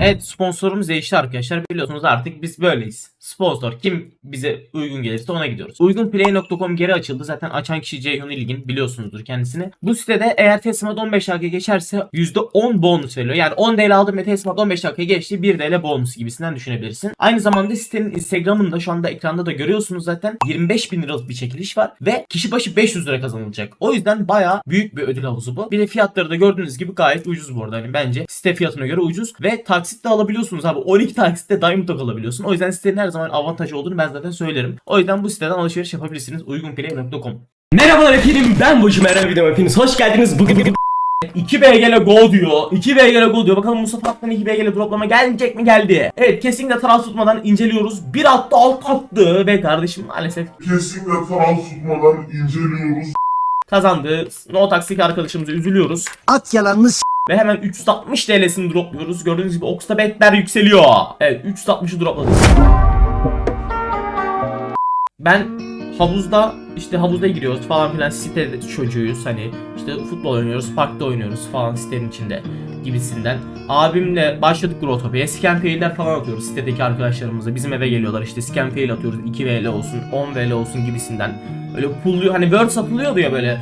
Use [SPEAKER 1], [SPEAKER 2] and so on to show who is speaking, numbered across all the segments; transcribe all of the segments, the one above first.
[SPEAKER 1] Evet sponsorumuz değişti arkadaşlar. Biliyorsunuz artık biz böyleyiz. Sponsor kim bize uygun gelirse ona gidiyoruz. Uygunplay.com geri açıldı. Zaten açan kişi Ceyhun İlgin biliyorsunuzdur kendisini. Bu sitede eğer teslimat 15 dakika geçerse %10 bonus veriyor. Yani 10 TL aldım ve teslimat 15 dakika geçti 1 TL bonus gibisinden düşünebilirsin. Aynı zamanda sitenin Instagram'ında şu anda ekranda da görüyorsunuz zaten 25 bin liralık bir çekiliş var ve kişi başı 500 lira kazanılacak. O yüzden baya büyük bir ödül havuzu bu. Bir de fiyatları da gördüğünüz gibi gayet ucuz bu arada. Hani bence site fiyatına göre ucuz ve taksitle alabiliyorsunuz abi. 12 taksitte Diamond Dog alabiliyorsun. O yüzden sitenin her zaman avantajı olduğunu ben zaten söylerim. O yüzden bu siteden alışveriş yapabilirsiniz. Uygunplay.com
[SPEAKER 2] Merhabalar efendim ben Burcu Meral video hepiniz hoş geldiniz. Bugün bugün
[SPEAKER 1] 2 BGL go diyor. 2 BGL go diyor. Bakalım Mustafa Aktan 2 BGL droplama gelecek mi geldi. Evet kesinlikle taraf tutmadan inceliyoruz. Bir attı alt attı ve kardeşim maalesef
[SPEAKER 3] Kesinlikle taraf tutmadan inceliyoruz.
[SPEAKER 1] kazandı. No taksik arkadaşımıza üzülüyoruz.
[SPEAKER 4] At yalanını s-
[SPEAKER 1] Ve hemen 360 TL'sini dropluyoruz. Gördüğünüz gibi Ox'ta betler yükseliyor. Evet 360'ı dropladık. Ben havuzda işte havuzda giriyoruz falan filan site çocuğuyuz hani işte futbol oynuyoruz parkta oynuyoruz falan sitenin içinde gibisinden. Abimle başladık Grotopya'ya scan fail'ler falan atıyoruz sitedeki arkadaşlarımıza bizim eve geliyorlar işte scan atıyoruz 2 VL olsun 10 VL olsun gibisinden. Öyle pull'luyor hani Word satılıyordu ya böyle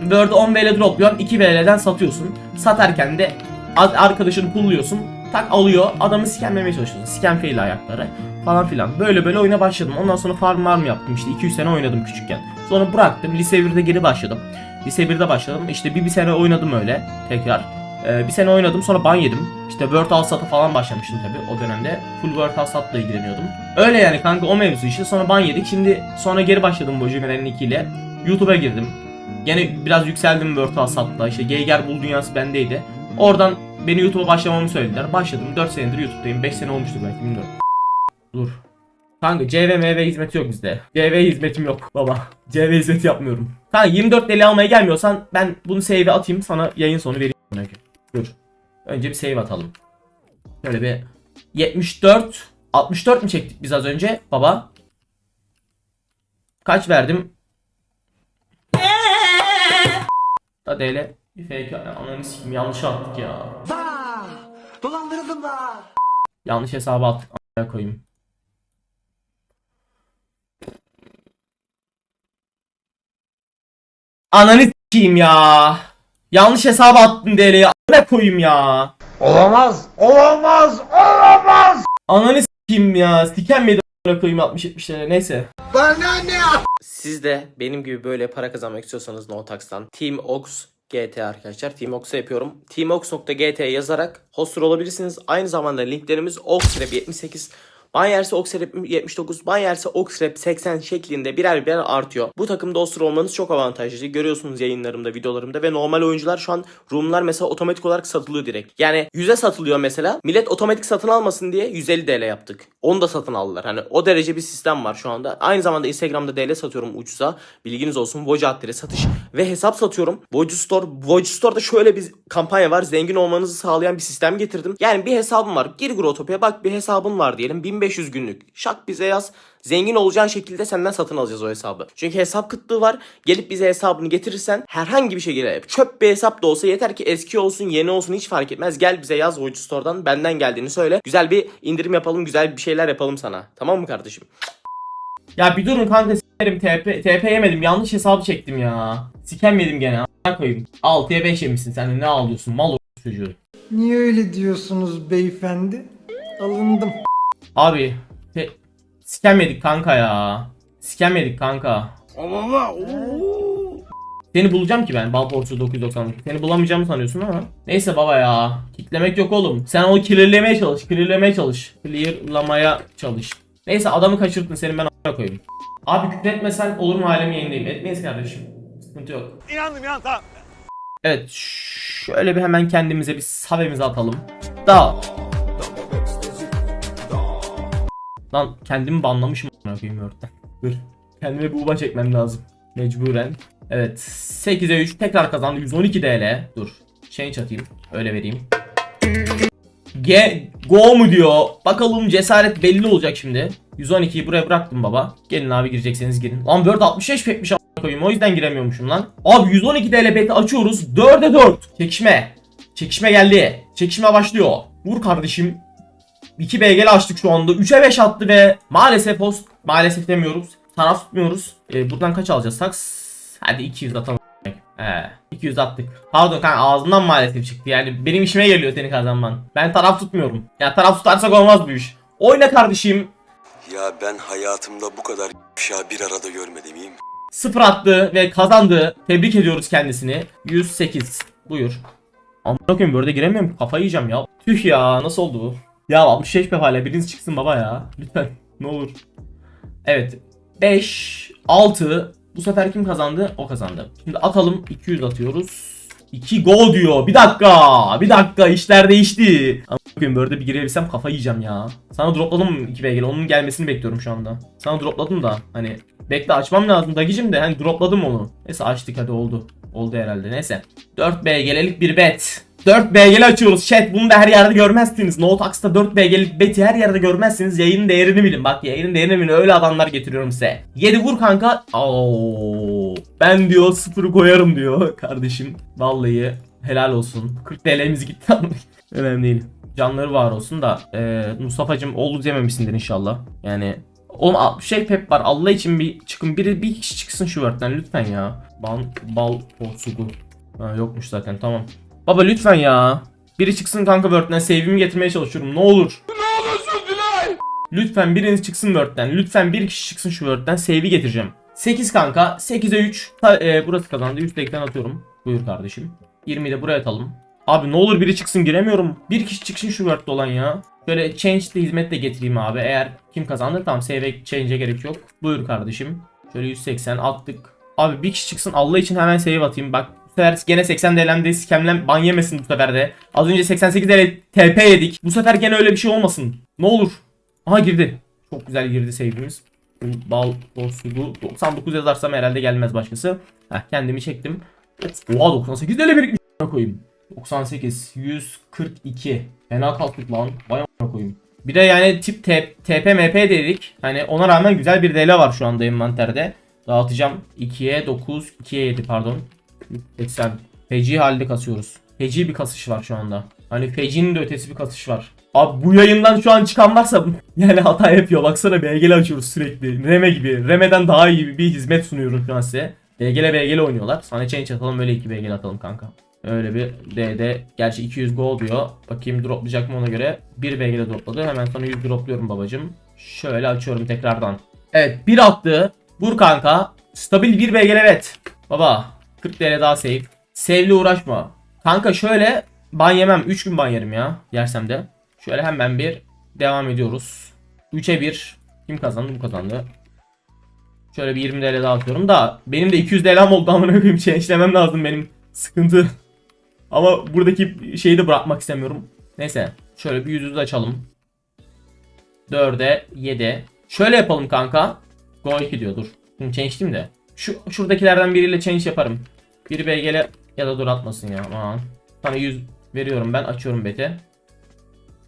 [SPEAKER 1] Word'ü 10 VL dropluyorsun 2 VL'den satıyorsun. Satarken de arkadaşını pullluyorsun tak alıyor adamı scanlemeye çalışıyorsun. Scan fail ayakları falan filan. Böyle böyle oyuna başladım. Ondan sonra farm farm yaptım işte 200 sene oynadım küçükken. Sonra bıraktım. Lise 1'de geri başladım. Lise 1'de başladım. İşte bir, bir sene oynadım öyle tekrar. Ee, bir sene oynadım sonra ban yedim. İşte World Alsat'a falan başlamıştım tabi o dönemde. Full World Alsat'la ilgileniyordum. Öyle yani kanka o mevzu işte sonra ban yedik. Şimdi sonra geri başladım bu Jimen'in 2 ile. YouTube'a girdim. Gene biraz yükseldim World Alsat'la. İşte Geiger Bull dünyası bendeydi. Oradan beni YouTube'a başlamamı söylediler. Başladım. 4 senedir YouTube'dayım. 5 sene olmuştur belki bilmiyorum. Dur. Kanka CV MV hizmeti yok bizde. CV hizmetim yok baba. CV hizmeti yapmıyorum. Kanka 24 deli almaya gelmiyorsan ben bunu save'e atayım sana yayın sonu vereyim. Dur. Önce bir save atalım. Şöyle bir 74 64 mi çektik biz az önce baba? Kaç verdim? Da DL FK ananı sikim yanlış attık ya.
[SPEAKER 4] Dolandırıldım da.
[SPEAKER 1] Yanlış hesaba attık. A**ına koyayım. Ananı s**eyim ya. Yanlış hesaba attım DL'ye. Ne koyayım ya.
[SPEAKER 4] Olamaz. Olamaz. Olamaz.
[SPEAKER 1] Ananı s**eyim ya. Siken miydi koyayım 60-70 neyse.
[SPEAKER 4] Bana ne
[SPEAKER 5] Siz de benim gibi böyle para kazanmak istiyorsanız no tax'tan Team Ox GT arkadaşlar. Team Teamox'u yapıyorum. Team Teamox.gt yazarak hoster olabilirsiniz. Aynı zamanda linklerimiz ox-78 Bayerse Oxrep 79, Bayerse Oxrep 80 şeklinde birer birer artıyor. Bu takımda Oster olmanız çok avantajlı. Görüyorsunuz yayınlarımda, videolarımda ve normal oyuncular şu an Rumlar mesela otomatik olarak satılıyor direkt. Yani 100'e satılıyor mesela. Millet otomatik satın almasın diye 150 DL yaptık. Onu da satın aldılar. Hani o derece bir sistem var şu anda. Aynı zamanda Instagram'da DL satıyorum ucuza. Bilginiz olsun. Voca adresi satış ve hesap satıyorum. Vocu Store. Vocu Store'da şöyle bir kampanya var. Zengin olmanızı sağlayan bir sistem getirdim. Yani bir hesabım var. Gir Grotopia bak bir hesabın var diyelim. 1000 1500 günlük. Şak bize yaz. Zengin olacağın şekilde senden satın alacağız o hesabı. Çünkü hesap kıtlığı var. Gelip bize hesabını getirirsen herhangi bir şekilde çöp bir hesap da olsa yeter ki eski olsun yeni olsun hiç fark etmez. Gel bize yaz Voice Store'dan benden geldiğini söyle. Güzel bir indirim yapalım güzel bir şeyler yapalım sana. Tamam mı kardeşim?
[SPEAKER 1] Ya bir durun kanka s**erim TP, TP yemedim. Yanlış hesabı çektim ya. Siken yedim gene. A**ına koyayım. 6'ya 5 yemişsin sen de ne ağlıyorsun? Mal o çocuğu.
[SPEAKER 6] Niye öyle diyorsunuz beyefendi? Alındım.
[SPEAKER 1] Abi te- yedik kanka ya. Yedik kanka. Seni bulacağım ki ben Balporçu 999. Seni bulamayacağımı sanıyorsun ama. Neyse baba ya. Kitlemek yok oğlum. Sen onu clearlemeye çalış. Clearlemeye çalış. Clearlamaya çalış. Neyse adamı kaçırttın senin ben a**ına koyayım. Abi küfretmesen olur mu alemi yayındayım. Etmeyiz kardeşim. Sıkıntı yok. İnandım inan tamam. Evet şöyle bir hemen kendimize bir savemizi atalım. Da. Lan kendimi banlamışım koyayım Word'den. Dur. Kendime bir uba çekmem lazım. Mecburen. Evet. 8'e 3 tekrar kazandı. 112 DL. Dur. Change atayım. Öyle vereyim. Ge go mu diyor. Bakalım cesaret belli olacak şimdi. 112'yi buraya bıraktım baba. Gelin abi girecekseniz girin. Lan Bird 65 pekmiş koyayım. O yüzden giremiyormuşum lan. Abi 112 DL beti açıyoruz. 4'e 4. Çekişme. Çekişme geldi. Çekişme başlıyor. Vur kardeşim. 2 BG'li açtık şu anda. 3'e 5 attı ve maalesef host maalesef demiyoruz. Taraf tutmuyoruz. Ee, buradan kaç alacağız? Saks. Hadi 200 atalım. He, 200 attık. Pardon kanka ağzından maalesef çıktı. Yani benim işime geliyor seni kazanman. Ben taraf tutmuyorum. Ya taraf tutarsak olmaz bu iş. Oyna kardeşim.
[SPEAKER 7] Ya ben hayatımda bu kadar ya bir arada görmedim iyi mi?
[SPEAKER 1] Sıfır attı ve kazandı. Tebrik ediyoruz kendisini. 108. Buyur. Amına koyayım böyle giremiyorum. Kafayı yiyeceğim ya. Tüh ya nasıl oldu bu? Ya 65 be hala biriniz çıksın baba ya. Lütfen ne olur. Evet. 5 6 bu sefer kim kazandı? O kazandı. Şimdi atalım 200 atıyoruz. 2 gol diyor. Bir dakika. Bir dakika işler değişti. Amına koyayım böyle bir girebilsem kafayı yiyeceğim ya. Sana dropladım 2 BG'li. Onun gelmesini bekliyorum şu anda. Sana dropladım da hani bekle açmam lazım Dagicim de hani dropladım onu. Neyse açtık hadi oldu. Oldu herhalde neyse. 4 BG'lik bir bet. 4 BG'li açıyoruz chat bunu da her yerde görmezsiniz. NoTax'ta 4 BG'lik beti her yerde görmezsiniz. Yayının değerini bilin. Bak yayının değerini bilin. Öyle adamlar getiriyorum size. 7 vur kanka. Oo, ben diyor sıfırı koyarım diyor kardeşim. Vallahi helal olsun. 40 TL'miz gitti önemli değil. Canları var olsun da e, Mustafa'cım oğlum yememişsindir inşallah. Yani Oğlum a- şey Pep var Allah için bir çıkın biri bir kişi çıksın şu word'den lütfen ya. Bal bal porsugu. Ha yokmuş zaten tamam. Baba lütfen ya. Biri çıksın kanka word'den save'imi getirmeye çalışıyorum ne olur. Lütfen biriniz çıksın word'den. Lütfen bir kişi çıksın şu word'den save'i getireceğim. 8 kanka 8'e 3. Ta- e, burası kazandı. Üsttekinden atıyorum. Buyur kardeşim. 20'yi de buraya atalım. Abi ne olur biri çıksın giremiyorum. Bir kişi çıksın şu word'de olan ya. Böyle change de hizmet de getireyim abi. Eğer kim kazandı tamam save change'e gerek yok. Buyur kardeşim. Şöyle 180 attık. Abi bir kişi çıksın Allah için hemen save atayım. Bak bu sefer gene 80 DL'mde skemlen ban yemesin bu sefer de. Az önce 88 DL TP yedik. Bu sefer gene öyle bir şey olmasın. Ne olur. Aha girdi. Çok güzel girdi save'imiz. Bal, sugu 99 yazarsam herhalde gelmez başkası. Heh, kendimi çektim. Oha 98 DL birikmiş. koyayım. 98 142 Fena kalktık lan. Vay a**ına koyayım. Bir de yani tip TP MP dedik. Hani ona rağmen güzel bir DL var şu anda envanterde. Dağıtacağım. 2'ye 9, 2'ye 7 pardon. 80. Feci halde kasıyoruz. Feci bir kasış var şu anda. Hani fecinin de ötesi bir kasış var. Abi bu yayından şu an çıkan varsa yani hata yapıyor. Baksana BGL açıyoruz sürekli. Reme gibi. Reme'den daha iyi bir hizmet sunuyorum şu an size. BGL BGL oynuyorlar. Sana change atalım öyle 2 BGL atalım kanka. Öyle bir DD. Gerçi 200 gol diyor. Bakayım droplayacak mı ona göre. 1 BGL dropladı. Hemen sana 100 dropluyorum babacım. Şöyle açıyorum tekrardan. Evet 1 attı. Vur kanka. Stabil 1 BGL evet. Baba 40 TL daha save. Save'le uğraşma. Kanka şöyle ban yemem. 3 gün ban yerim ya. Yersem de. Şöyle hemen bir devam ediyoruz. 3'e 1. Kim kazandı? Bu kazandı. Şöyle bir 20 TL daha atıyorum da benim de 200 TL'm oldu amına koyayım change'lemem lazım benim. Sıkıntı. Ama buradaki şeyi de bırakmak istemiyorum. Neyse. Şöyle bir yüzü de açalım. 4'e 7. Şöyle yapalım kanka. Go 2 diyor dur. Şimdi change'liyim de. Şu şuradakilerden biriyle change yaparım. Biri BG'le ya da dur atmasın ya. Aman. Sana 100 veriyorum ben açıyorum beti.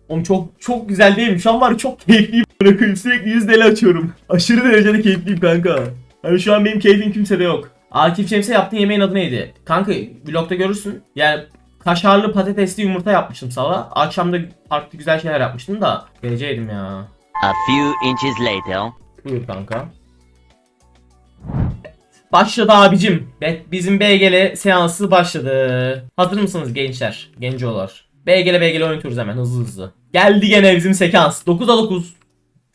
[SPEAKER 1] Oğlum çok çok güzel değil mi? Şu an var çok keyifliyim. Bırakayım sürekli 100 TL açıyorum. Aşırı derecede keyifliyim kanka. Hani şu an benim keyfim kimsede yok. Akif Şemse yaptığın yemeğin adı neydi? Kanka vlogda görürsün. Yani kaşarlı patatesli yumurta yapmıştım sabah. Akşam da farklı güzel şeyler yapmıştım da. Geleceğim ya.
[SPEAKER 8] A few inches later.
[SPEAKER 1] Buyur kanka. Başladı abicim. Bizim BGL seansı başladı. Hazır mısınız gençler? Gencolar. BGL BGL oynatıyoruz hemen hızlı hızlı. Geldi gene bizim sekans. 9'a 9.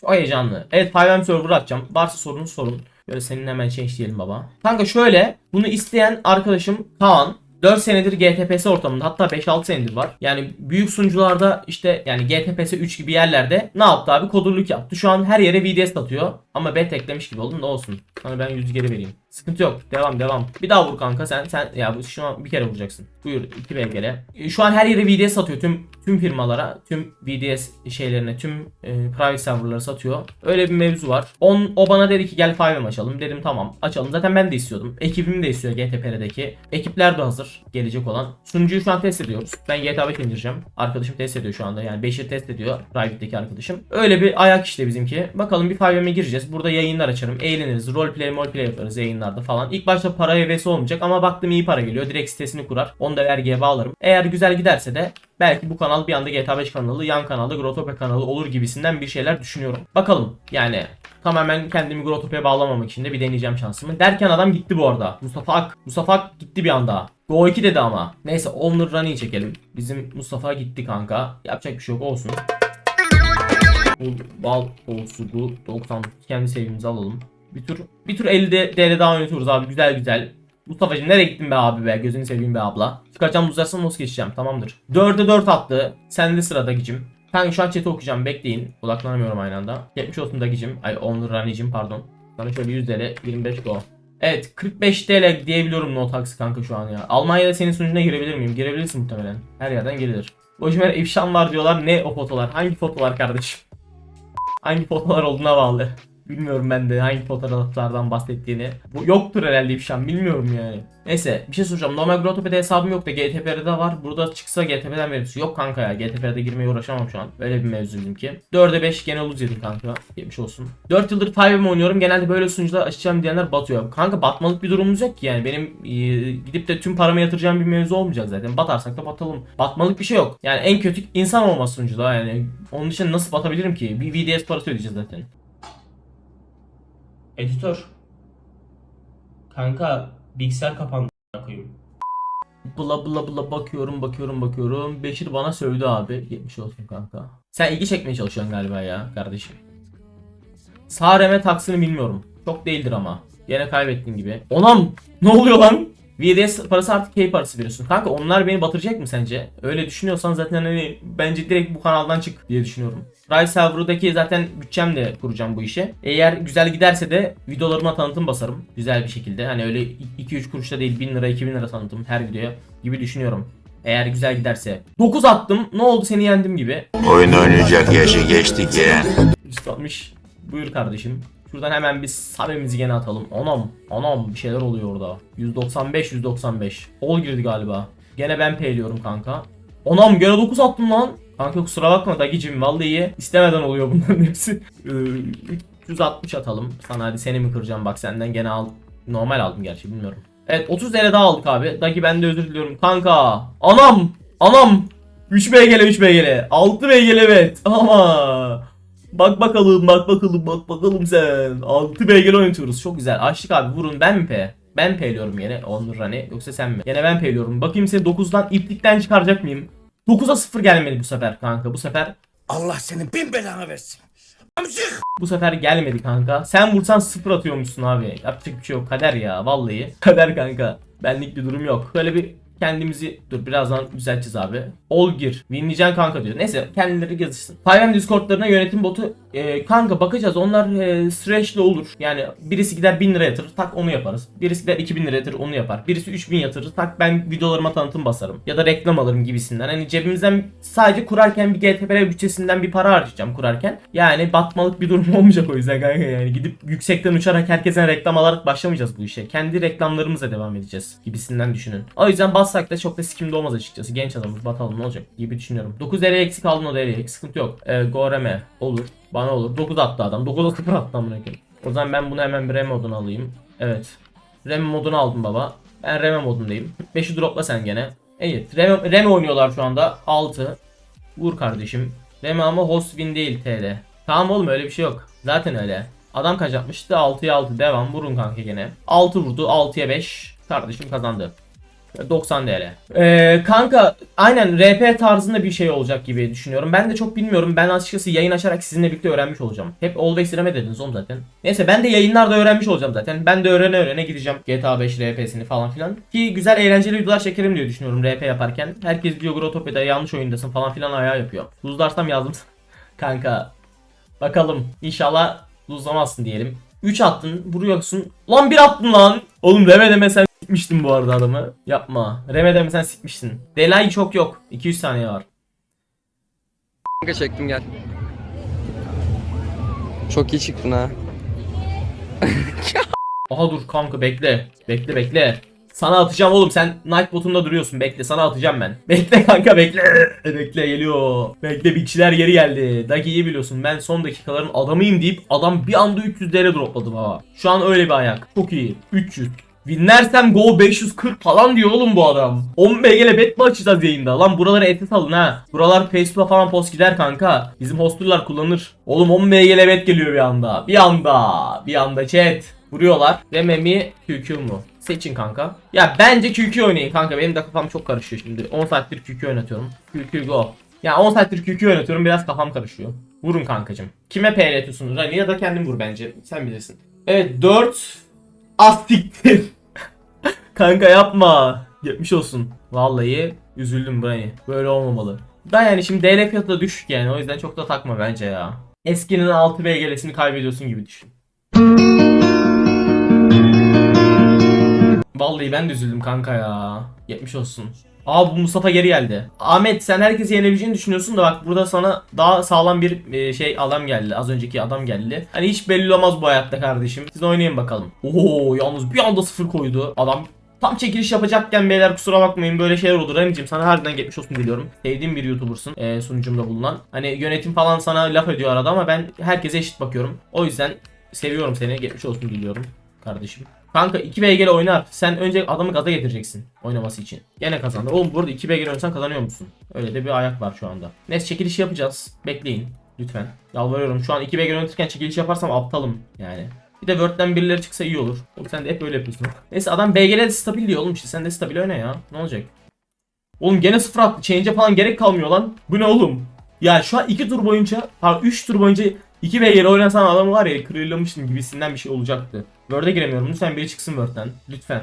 [SPEAKER 1] Çok heyecanlı. Evet 5M server açacağım. Varsa sorunuz sorun. Böyle senin hemen change diyelim baba. Kanka şöyle. Bunu isteyen arkadaşım Kaan. 4 senedir GTPS ortamında hatta 5-6 senedir var. Yani büyük sunucularda işte yani GTPS 3 gibi yerlerde ne yaptı abi? Kodurluk yaptı. Şu an her yere VDS atıyor. Ama bet eklemiş gibi oldum da olsun. Sana ben 100 geri vereyim. Sıkıntı yok. Devam devam. Bir daha vur kanka sen sen ya şu an bir kere vuracaksın. Buyur 2 BGL. E, Şu an her yere VDS satıyor tüm tüm firmalara, tüm VDS şeylerine, tüm e, private serverlara satıyor. Öyle bir mevzu var. On, o bana dedi ki gel 5M açalım. Dedim tamam açalım. Zaten ben de istiyordum. Ekibim de istiyor GTP'deki. Ekipler de hazır gelecek olan. Sunucuyu şu an test ediyoruz. Ben GTA 5 indireceğim. Arkadaşım test ediyor şu anda. Yani Beşir test ediyor. Private'deki arkadaşım. Öyle bir ayak işte bizimki. Bakalım bir 5M'e gireceğiz. Burada yayınlar açarım. Eğleniriz. Roleplay, roleplay yaparız yayınlar. Yayınlarda falan. İlk başta para hevesi olmayacak ama baktım iyi para geliyor. Direkt sitesini kurar. Onu da vergiye bağlarım. Eğer güzel giderse de belki bu kanal bir anda GTA 5 kanalı, yan kanalda Grotopia kanalı olur gibisinden bir şeyler düşünüyorum. Bakalım yani tamamen kendimi Grotopia'ya bağlamamak için de bir deneyeceğim şansımı. Derken adam gitti bu arada. Mustafa Ak. Mustafa Ak gitti bir anda. Go 2 dedi ama. Neyse Owner Run'ı çekelim. Bizim Mustafa gitti kanka. Yapacak bir şey yok olsun. Bu bal olsun bu 90 kendi sevgimizi alalım. Bir tur bir tur 50 değerli daha oynatıyoruz abi güzel güzel. Mustafa'cığım nereye gittin be abi be gözünü seveyim be abla. Çıkacağım uzarsan nasıl geçeceğim tamamdır. 4'e 4 attı. Sende sırada gicim. Kanka şu an chat'i okuyacağım bekleyin. Odaklanamıyorum aynı anda. 70 olsun da gicim. Ay 10 liranicim pardon. Sana şöyle 100 TL 25 go. Evet 45 TL diyebiliyorum no taksi kanka şu an ya. Almanya'da senin sunucuna girebilir miyim? Girebilirsin muhtemelen. Her yerden girilir. Boşver ifşam var diyorlar. Ne o fotolar? Hangi fotolar kardeşim? Hangi fotolar olduğuna bağlı. Bilmiyorum ben de hangi fotoğraflardan bahsettiğini. Bu yoktur herhalde ifşam bilmiyorum yani. Neyse bir şey soracağım. Normal Grotope'de hesabım yok da GTP'de var. Burada çıksa GTP'den verisi yok kanka ya. GTP'de girmeye uğraşamam şu an. Böyle bir mevzu bizimki. 4'e 5 gene lose yedim kanka. Geçmiş olsun. 4 yıldır 5M oynuyorum. Genelde böyle sunucular açacağım diyenler batıyor. Kanka batmalık bir durumumuz yok ki yani. Benim e, gidip de tüm paramı yatıracağım bir mevzu olmayacak zaten. Batarsak da batalım. Batmalık bir şey yok. Yani en kötü insan olması sunucuda yani. Onun için nasıl batabilirim ki? Bir VDS parası ödeyeceğiz zaten. Editör. Kanka bilgisayar kapandı koyayım. Bla bla bla bakıyorum bakıyorum bakıyorum. Beşir bana sövdü abi. 70 olsun kanka. Sen ilgi çekmeye çalışıyorsun galiba ya kardeşim. Sağ reme taksını bilmiyorum. Çok değildir ama. Yine kaybettiğin gibi. Onam! Ne oluyor lan? VDS parası artık key parası veriyorsun. Kanka onlar beni batıracak mı sence? Öyle düşünüyorsan zaten hani bence direkt bu kanaldan çık diye düşünüyorum. Rise Server'daki zaten bütçemle kuracağım bu işe. Eğer güzel giderse de videolarıma tanıtım basarım. Güzel bir şekilde. Hani öyle 2-3 kuruşta değil 1000 lira 2000 lira tanıtım her videoya gibi düşünüyorum. Eğer güzel giderse. 9 attım. Ne oldu seni yendim gibi.
[SPEAKER 9] Oyun oynayacak yaşı geçtik ya.
[SPEAKER 1] 160. Buyur kardeşim. Şuradan hemen bir sabemizi gene atalım. Anam, anam bir şeyler oluyor orada. 195, 195. Ol girdi galiba. Gene ben peyliyorum kanka. Anam gene 9 attım lan. Kanka kusura bakma Dagicim vallahi istemeden oluyor bunların hepsi. Ee, 360 atalım. Sana hadi seni mi kıracağım bak senden gene al. Normal aldım gerçi bilmiyorum. Evet 30 TL daha aldık abi. Dagi ben de özür diliyorum kanka. Anam, anam. 3 BGL 3 BGL. 6 BGL evet. Ama Bak bakalım bak bakalım bak bakalım sen. 6 BGL oynatıyoruz. Çok güzel. Açtık abi vurun ben mi P? Ben P'liyorum yine. Onur hani yoksa sen mi? Yine ben P'liyorum. Bakayım seni 9'dan iplikten çıkaracak mıyım? 9'a 0 gelmedi bu sefer kanka. Bu sefer
[SPEAKER 4] Allah senin bin belanı versin.
[SPEAKER 1] bu sefer gelmedi kanka. Sen vursan 0 atıyormuşsun abi. Yapacak bir şey yok. Kader ya vallahi. Kader kanka. Benlik bir durum yok. Böyle bir kendimizi dur birazdan düzelteceğiz abi. Olgir. Winleyeceksin kanka diyor. Neyse kendileri yazışsın. 5M Discord'larına yönetim botu e, kanka bakacağız. Onlar e, süreçli olur. Yani birisi gider 1000 lira yatırır. Tak onu yaparız. Birisi gider 2000 lira yatırır onu yapar. Birisi 3000 yatırır. Tak ben videolarıma tanıtım basarım. Ya da reklam alırım gibisinden. Hani cebimizden sadece kurarken bir GTPR bütçesinden bir para harcayacağım kurarken. Yani batmalık bir durum olmayacak o yüzden kanka yani. Gidip yüksekten uçarak herkesten reklam alarak başlamayacağız bu işe. Kendi reklamlarımıza devam edeceğiz gibisinden düşünün. O yüzden bassak da çok da sikimde olmaz açıkçası. Genç adamız batalım ne olacak gibi düşünüyorum. 9 liraya eksik aldın o değeri. Sıkıntı yok. Ee, Goreme olur. Bana olur. 9 attı adam. 9'a 0 attı amına koyayım. O zaman ben bunu hemen bir rem moduna alayım. Evet. Rem modunu aldım baba. Ben rem modundayım. 5'i dropla sen gene. Evet. Rem, rem oynuyorlar şu anda. 6. Vur kardeşim. Rem ama host win değil TL. Tamam oğlum öyle bir şey yok. Zaten öyle. Adam kaç atmıştı? 6'ya 6 devam. Vurun kanka gene. 6 vurdu. 6'ya 5. Kardeşim kazandı. 90 TL. Ee, kanka aynen RP tarzında bir şey olacak gibi düşünüyorum. Ben de çok bilmiyorum. Ben açıkçası yayın açarak sizinle birlikte öğrenmiş olacağım. Hep Always Reme dediniz oğlum zaten. Neyse ben de yayınlarda öğrenmiş olacağım zaten. Ben de öğrene öğrene gideceğim GTA 5 RP'sini falan filan. Ki güzel eğlenceli videolar çekerim diye düşünüyorum RP yaparken. Herkes diyor Grotopya'da yanlış oyundasın falan filan ayağı yapıyor. Luzlarsam yazdım. Kanka bakalım inşallah luzlamazsın diyelim. 3 attın vuruyorsun. Lan 1 attın lan. Oğlum deme deme sen sikmiştin bu arada adamı. Yapma. Reme deme sen sikmiştin. Delay çok yok. 200 saniye var.
[SPEAKER 10] Kanka çektim gel. Çok iyi çıktın ha.
[SPEAKER 1] Aha dur kanka bekle. Bekle bekle. Sana atacağım oğlum sen Nightbot'unda duruyorsun bekle sana atacağım ben. Bekle kanka bekle. Bekle geliyor. Bekle bir kişiler geri geldi. Dagi iyi biliyorsun ben son dakikaların adamıyım deyip adam bir anda 300 değere dropladı baba. Şu an öyle bir ayak. Çok iyi. 300. Winlersem go 540 falan diyor oğlum bu adam. 10 BG'le bet mi açacağız yayında? Lan buraları SS alın ha. Buralar Facebook'a falan post gider kanka. Bizim hostel'lar kullanır. Oğlum 10 BG'le bet geliyor bir anda. Bir anda. Bir anda chat. Vuruyorlar. Ve Memi QQ mu? Seçin kanka. Ya bence QQ oynayın kanka. Benim de kafam çok karışıyor şimdi. 10 saattir QQ oynatıyorum. QQ go. Ya 10 saattir QQ oynatıyorum biraz kafam karışıyor. Vurun kankacım. Kime PL'tiyorsunuz? Rani ya da kendin vur bence. Sen bilirsin. Evet 4 Astiktir. Kanka yapma. Yapmış olsun. Vallahi üzüldüm Brani. Böyle olmamalı. Da yani şimdi DL fiyatı da düşük yani. O yüzden çok da takma bence ya. Eskinin 6 BG'lesini kaybediyorsun gibi düşün. Vallahi ben de üzüldüm kanka ya. 70 olsun. Aa bu Mustafa geri geldi. Ahmet sen herkesi yenebileceğini düşünüyorsun da bak burada sana daha sağlam bir e, şey adam geldi. Az önceki adam geldi. Hani hiç belli olmaz bu hayatta kardeşim. Siz oynayın bakalım. Oo yalnız bir anda sıfır koydu. Adam Tam çekiliş yapacakken beyler kusura bakmayın böyle şeyler olur. Anneciğim sana harbiden geçmiş olsun diliyorum. Sevdiğim bir YouTuber'sın e, sunucumda bulunan. Hani yönetim falan sana laf ediyor arada ama ben herkese eşit bakıyorum. O yüzden seviyorum seni. Geçmiş olsun diliyorum kardeşim. Kanka 2 BG'le oynar. Sen önce adamı gaza getireceksin oynaması için. Gene kazandı. Oğlum burada 2 BG'le oynasan kazanıyor musun? Öyle de bir ayak var şu anda. Neyse çekiliş yapacağız. Bekleyin. Lütfen. Yalvarıyorum. Şu an 2 BG'le oynatırken çekiliş yaparsam aptalım yani. Bir de Word'den birileri çıksa iyi olur. Oğlum sen de hep öyle yapıyorsun. Neyse adam BG'de stabil diyor oğlum işte. Sen de stabil oyna ya. Ne olacak? Oğlum gene sıfır attı. Change'e falan gerek kalmıyor lan. Bu ne oğlum? Ya şu an 2 tur boyunca, pardon 3 tur boyunca 2 BG'le oynasan adamı var ya kırılmıştım gibisinden bir şey olacaktı. Word'e giremiyorum. Lütfen biri çıksın Word'den. Lütfen.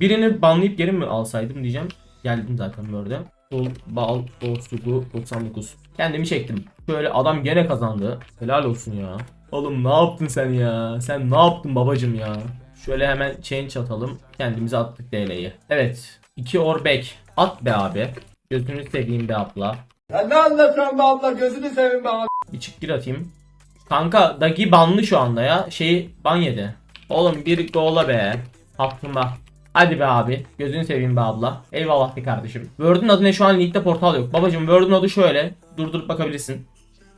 [SPEAKER 1] Birini banlayıp geri mi alsaydım diyeceğim. Geldim zaten Word'e. Sol, bal, bostugu 99. Kendimi çektim. Şöyle adam gene kazandı. Helal olsun ya. Oğlum ne yaptın sen ya? Sen ne yaptın babacım ya? Şöyle hemen change atalım. Kendimize attık DL'yi. Evet. 2 or back. At be abi. Gözünü seveyim be abla.
[SPEAKER 4] Ya ne anlatıyorsun be abla gözünü seveyim be abi.
[SPEAKER 1] Bir çık gir atayım. Kanka Dagi banlı şu anda ya. Şeyi ban yedi. Oğlum bir gola be. Hakkında. Hadi be abi. Gözünü seveyim be abla. Eyvallah be kardeşim. Word'un adı ne şu an ligde portal yok. Babacım Word'un adı şöyle. Durdurup bakabilirsin.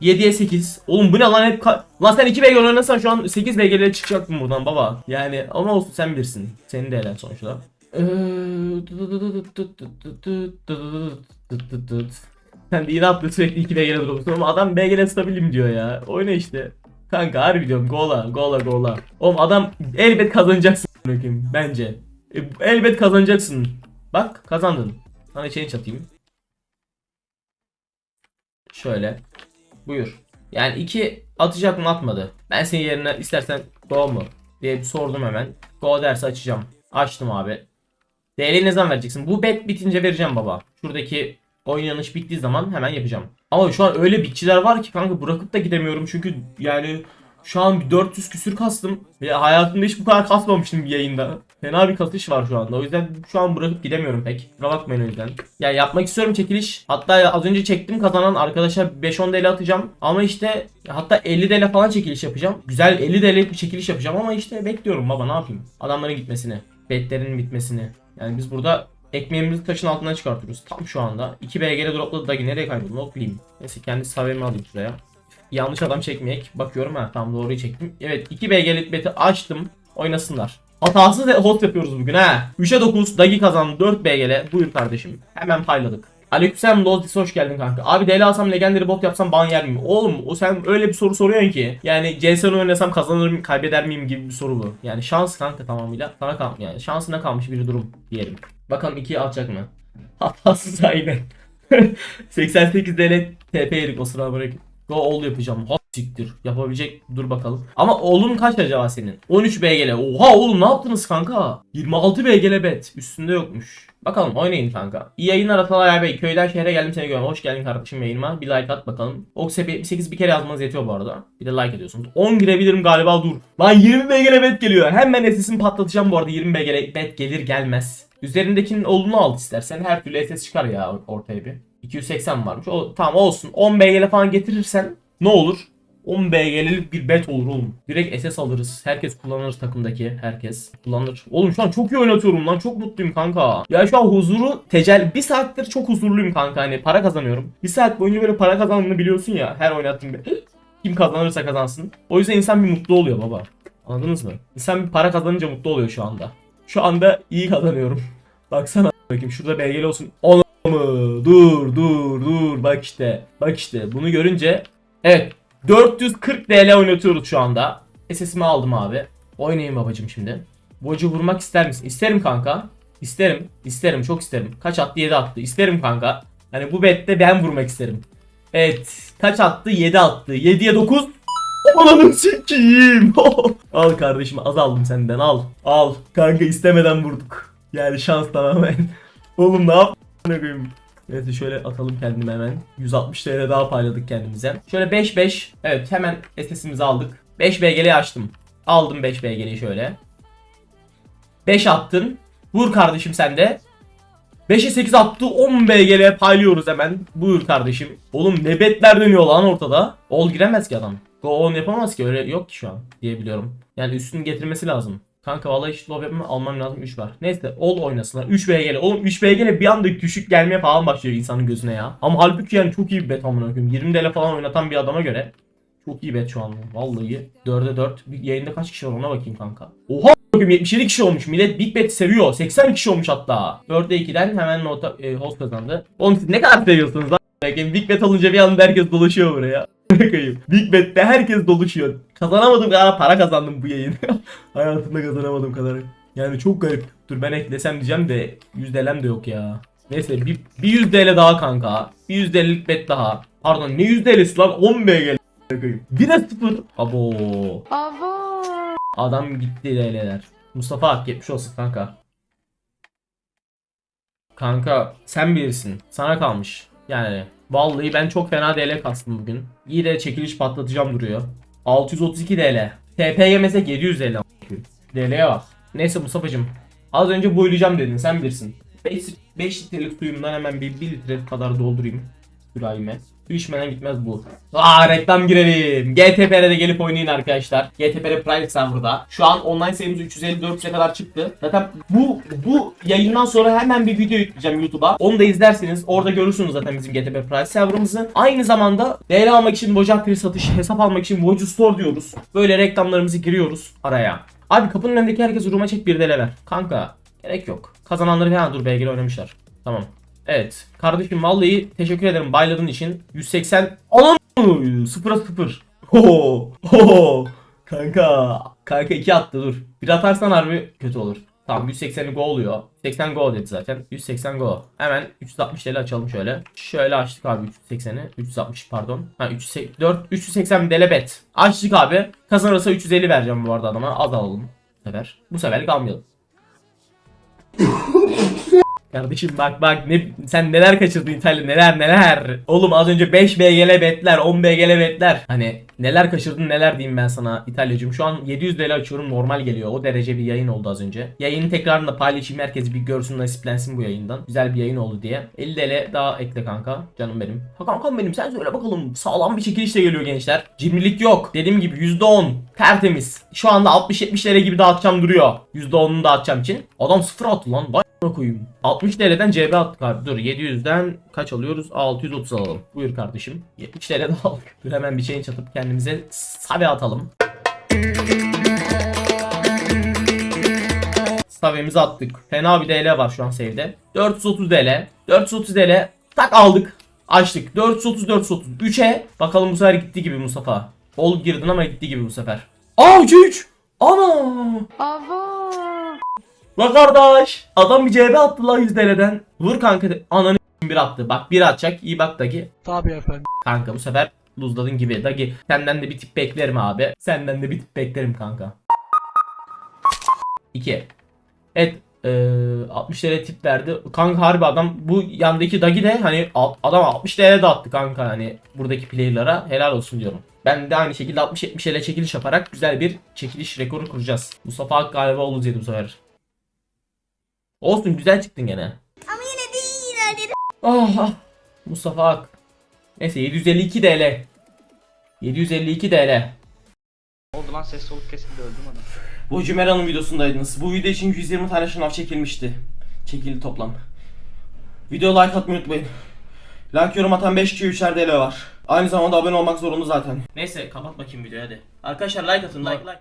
[SPEAKER 1] 7'ye 8. Oğlum bu ne lan hep Lan sen 2 BG oynasan şu an 8 BG'lere çıkacaktın buradan baba. Yani ama olsun sen bilirsin. Senin de helal sonuçta. Sen de yine atlıyor sürekli 2 BG'le duruyorsun ama adam BG'le stabilim diyor ya. Oyna işte. Kanka harbi diyorum gola gola gola. Oğlum adam elbet kazanacaksın bence. E, elbet kazanacaksın. Bak kazandın. Sana change atayım. Şöyle. Buyur. Yani iki atacak mı atmadı. Ben senin yerine istersen go mu diye sordum hemen. Go derse açacağım. Açtım abi. DL'yi ne zaman vereceksin? Bu bet bitince vereceğim baba. Şuradaki oynanış bittiği zaman hemen yapacağım. Ama şu an öyle bitçiler var ki kanka bırakıp da gidemiyorum çünkü yani şu an bir 400 küsür kastım. Ve hayatımda hiç bu kadar kasmamıştım bir yayında. Fena bir kasış var şu anda. O yüzden şu an bırakıp gidemiyorum pek. Kusura bakmayın o yüzden. Ya yapmak istiyorum çekiliş. Hatta az önce çektim kazanan arkadaşa 5-10 DL atacağım. Ama işte hatta 50 DL falan çekiliş yapacağım. Güzel 50 DL bir çekiliş yapacağım ama işte bekliyorum baba ne yapayım. Adamların gitmesini. Betlerin bitmesini. Yani biz burada ekmeğimizi taşın altından çıkartıyoruz. Tam şu anda. 2 BG'de dropladı Dagi nereye kayboldu? Not. Neyse kendi savemi alayım şuraya. Yanlış adam çekmeyek. Bakıyorum ha tam doğruyu çektim. Evet 2 BG'lik beti açtım. Oynasınlar. Hatasız host yapıyoruz bugün ha. 3'e 9 Dagi kazandı 4 BG'le. Buyur kardeşim. Hemen payladık. Aleykümselam Lozdis hoş geldin kanka. Abi DL alsam legendary bot yapsam ban yer miyim? Oğlum o sen öyle bir soru soruyorsun ki. Yani CS'ni oynasam kazanır mıyım kaybeder miyim gibi bir soru bu. Yani şans kanka tamamıyla. Sana kal yani şansına kalmış bir durum diyelim. Bakalım 2'yi atacak mı? Hatasız aynen. 88 DL TP yedik o sıra bırak. Go all yapacağım. Siktir. Yapabilecek dur bakalım. Ama oğlun kaç acaba senin? 13 BGL. Oha oğlum ne yaptınız kanka? 26 BGL bet. Üstünde yokmuş. Bakalım oynayın kanka. İyi yayınlar Atalay Bey. Köyden şehre geldim seni görmeye. Hoş geldin kardeşim yayınıma. Bir like at bakalım. Oksep 78 bir kere yazmanız yetiyor bu arada. Bir de like ediyorsunuz. 10 girebilirim galiba dur. Lan 20 BGL bet geliyor. Hemen SS'imi patlatacağım bu arada. 20 BGL bet gelir gelmez. Üzerindekinin olduğunu al istersen. Her türlü SS çıkar ya ortaya bir. 280 varmış. O, tamam olsun. 10 BGL falan getirirsen ne olur? 10 BG'lik bir bet olur oğlum. Direkt SS alırız. Herkes kullanır takımdaki. Herkes kullanır. Oğlum şu an çok iyi oynatıyorum lan. Çok mutluyum kanka. Ya şu an huzuru tecel... Bir saattir çok huzurluyum kanka. Hani para kazanıyorum. Bir saat boyunca böyle para kazandığını biliyorsun ya. Her oynattığın gibi. Kim kazanırsa kazansın. O yüzden insan bir mutlu oluyor baba. Anladınız mı? İnsan bir para kazanınca mutlu oluyor şu anda. Şu anda iyi kazanıyorum. Baksana bakayım şurada belgeli olsun. Onu mı? Dur dur dur bak işte. Bak işte bunu görünce evet 440 TL oynatıyoruz şu anda. SS'imi aldım abi. Oynayayım babacım şimdi. Bocu vurmak ister misin? İsterim kanka. İsterim. İsterim çok isterim. Kaç attı? 7 attı. İsterim kanka. Hani bu bette ben vurmak isterim. Evet. Kaç attı? 7 attı. 7'ye 9. Ananı sikiyim. al kardeşim az aldım senden al. Al. Kanka istemeden vurduk. Yani şans tamamen. Oğlum ne yap? Ne koyayım? Neyse şöyle atalım kendime hemen. 160 TL daha payladık kendimize. Şöyle 5-5. Evet hemen SS'imizi aldık. 5 BG'li açtım. Aldım 5 BG'li şöyle. 5 attın. Vur kardeşim sen de. 5'e 8 attı 10 BG'le paylıyoruz hemen. Buyur kardeşim. Oğlum ne betler dönüyor lan ortada. Ol giremez ki adam. Go on yapamaz ki öyle yok ki şu an diyebiliyorum. Yani üstünü getirmesi lazım. Kanka vallahi hiç lob yapmam almam lazım 3 var. Neyse ol oynasınlar. 3 BG'le. Oğlum 3 BG'le bir anda düşük gelmeye falan başlıyor insanın gözüne ya. Ama halbuki yani çok iyi bir bet amına koyayım. 20 TL falan oynatan bir adama göre çok iyi bet şu an. Vallahi 4'e 4. Bir yayında kaç kişi var ona bakayım kanka. Oha Bakayım 77 kişi olmuş. Millet Big Bet seviyor. 80 kişi olmuş hatta. 4'e 2'den hemen nota e, host kazandı. Oğlum siz ne kadar seviyorsunuz lan? Big Bet alınca bir anda herkes dolaşıyor buraya. Bakayım. Big Bet'te herkes doluşuyor. Kazanamadığım kadar para kazandım bu yayın. Hayatımda kazanamadığım kadar. Yani çok garip. Dur ben eklesem diyeceğim de %'lem de yok ya. Neyse bir, bir 100 TL daha kanka. Bir 100 TL'lik bet daha. Pardon ne 100 TL'si lan 10 BGL. 1'e 0. Abo. Adam gitti DL'ler. Mustafa Ak 70 olsun kanka. Kanka sen bilirsin. Sana kalmış. Yani vallahi ben çok fena DL kastım bugün. İyi de çekiliş patlatacağım duruyor. 632 DL. TP yemese 700 DL. DL'ye bak. Neyse Mustafa'cım. Az önce boylayacağım dedin sen bilirsin. 5, 5 litrelik suyumdan hemen bir 1 litre kadar doldurayım. Sürahime. Su içmeden gitmez bu. Aa reklam girelim. GTPR'de gelip oynayın arkadaşlar. GTPR Private Server'da. Şu an online sayımız 354'e kadar çıktı. Zaten bu bu yayından sonra hemen bir video yükleyeceğim YouTube'a. Onu da izlerseniz orada görürsünüz zaten bizim GTP Private Server'ımızı. Aynı zamanda değer almak için Vocaktiri satış, hesap almak için Vocu Store diyoruz. Böyle reklamlarımızı giriyoruz araya. Abi kapının önündeki herkes Ruma çek bir dele ver. Kanka gerek yok. Kazananları falan dur belgeli oynamışlar. Tamam. Evet. Kardeşim vallahi teşekkür ederim bayladığın için. 180 Anam 0'a 0. Ho ho. Kanka. Kanka 2 attı dur. Bir atarsan harbi kötü olur. Tamam 180 go oluyor. 80 go dedi zaten. 180 go. Hemen 360 TL açalım şöyle. Şöyle açtık abi 380'i. 360 pardon. Ha 384 380 TL bet. Açtık abi. Kazanırsa 350 vereceğim bu arada adama. Az alalım. Bu sefer. Bu seferlik almayalım. Kardeşim bak bak ne sen neler kaçırdın İtalya neler neler. Oğlum az önce 5 BGL betler 10 BGL betler. Hani neler kaçırdın neler diyeyim ben sana İtalyacım. Şu an 700 TL açıyorum normal geliyor. O derece bir yayın oldu az önce. Yayının tekrarını da paylaşayım herkes bir görsün nasiplensin bu yayından. Güzel bir yayın oldu diye. 50 TL daha ekle kanka. Canım benim. Ha kankam benim sen söyle bakalım. Sağlam bir çekilişle geliyor gençler. Cimrilik yok. Dediğim gibi %10 tertemiz. Şu anda 60-70 TL gibi dağıtacağım duruyor. %10'unu dağıtacağım için. Adam sıfır attı lan. Vay koyayım. 60 TL'den CB attık abi. Dur 700'den kaç alıyoruz? 630 alalım. Buyur kardeşim. 70 TL daha aldık. Dur hemen bir change atıp kendimize sabe atalım. Savemizi attık. Fena bir DL var şu an save'de. 430 DL. 430 DL. Tak aldık. Açtık. 430 430. 3'e. Bakalım bu sefer gitti gibi Mustafa. Ol girdin ama gitti gibi bu sefer. Aa 3'e 3. Ana. La kardeş. Adam bir CB attı la 100 TL'den. Vur kanka. Ananı bir attı. Bak bir atacak. İyi bak Dagi.
[SPEAKER 4] Tabii efendim.
[SPEAKER 1] Kanka bu sefer luzladın gibi. Dagi senden de bir tip beklerim abi. Senden de bir tip beklerim kanka. 2. Evet. eee 60 TL tip verdi. Kanka harbi adam bu yandaki Dagi de hani adam 60 TL de attı kanka hani buradaki player'lara helal olsun diyorum. Ben de aynı şekilde 60-70 TL çekiliş yaparak güzel bir çekiliş rekoru kuracağız. Mustafa Ak galiba Oğuz yedi bu sefer. Olsun güzel çıktın gene. Ama yine değil Ah, ah. Mustafa Ak. Neyse 752 TL.
[SPEAKER 11] 752 TL.
[SPEAKER 10] Oldu lan ses soluk kesildi öldüm adam.
[SPEAKER 1] Bu Cümera'nın videosundaydınız. Bu video için 120 tane şınav çekilmişti. Çekildi toplam. Video like atmayı unutmayın. Like yorum atan 5 kişi 3'er TL var. Aynı zamanda abone olmak zorunda zaten.
[SPEAKER 11] Neyse kapat bakayım videoyu hadi. Arkadaşlar like atın like like.